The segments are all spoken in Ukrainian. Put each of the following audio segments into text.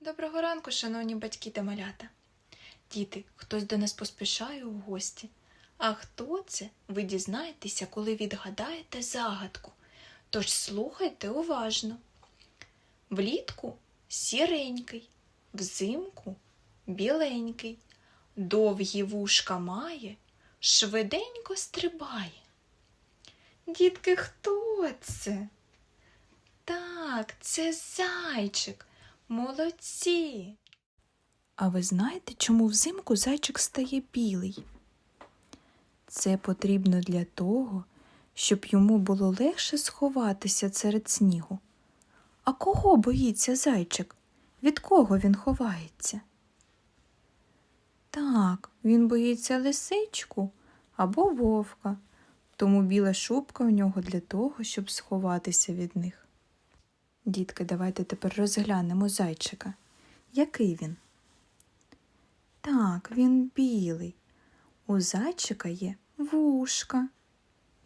Доброго ранку, шановні батьки та малята. Діти, хтось до нас поспішає у гості. А хто це, ви дізнаєтеся, коли відгадаєте загадку. Тож слухайте уважно. Влітку сіренький, взимку біленький, довгі вушка має, швиденько стрибає. Дітки, хто це? Так, це зайчик. Молодці. А ви знаєте, чому взимку зайчик стає білий? Це потрібно для того, щоб йому було легше сховатися серед снігу. А кого боїться зайчик? Від кого він ховається? Так, він боїться лисичку або вовка, тому біла шубка у нього для того, щоб сховатися від них. Дітки, давайте тепер розглянемо зайчика. Який він? Так, він білий. У зайчика є вушка.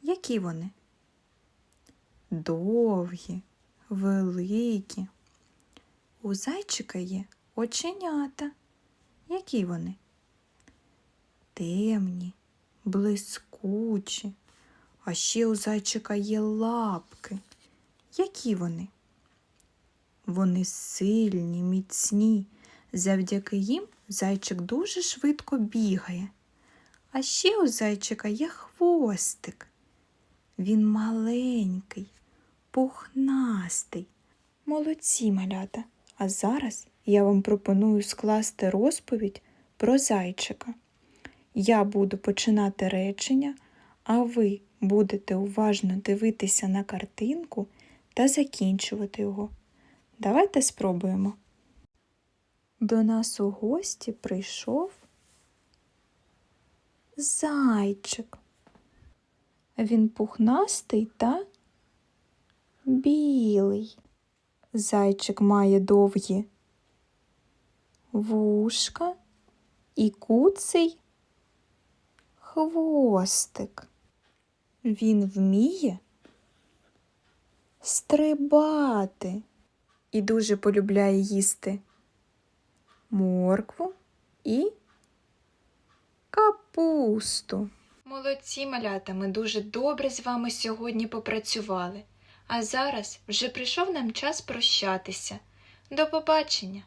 Які вони? Довгі, великі. У зайчика є оченята. Які вони? Темні, блискучі. А ще у зайчика є лапки. Які вони? Вони сильні, міцні. Завдяки їм зайчик дуже швидко бігає. А ще у зайчика є хвостик. Він маленький, пухнастий. Молодці малята. А зараз я вам пропоную скласти розповідь про зайчика. Я буду починати речення, а ви будете уважно дивитися на картинку та закінчувати його. Давайте спробуємо. До нас у гості прийшов зайчик. Він пухнастий та білий. Зайчик має довгі вушка і куций хвостик. Він вміє стрибати і дуже полюбляє їсти моркву і капусту. Молодці, малята, ми дуже добре з вами сьогодні попрацювали. А зараз вже прийшов нам час прощатися. До побачення!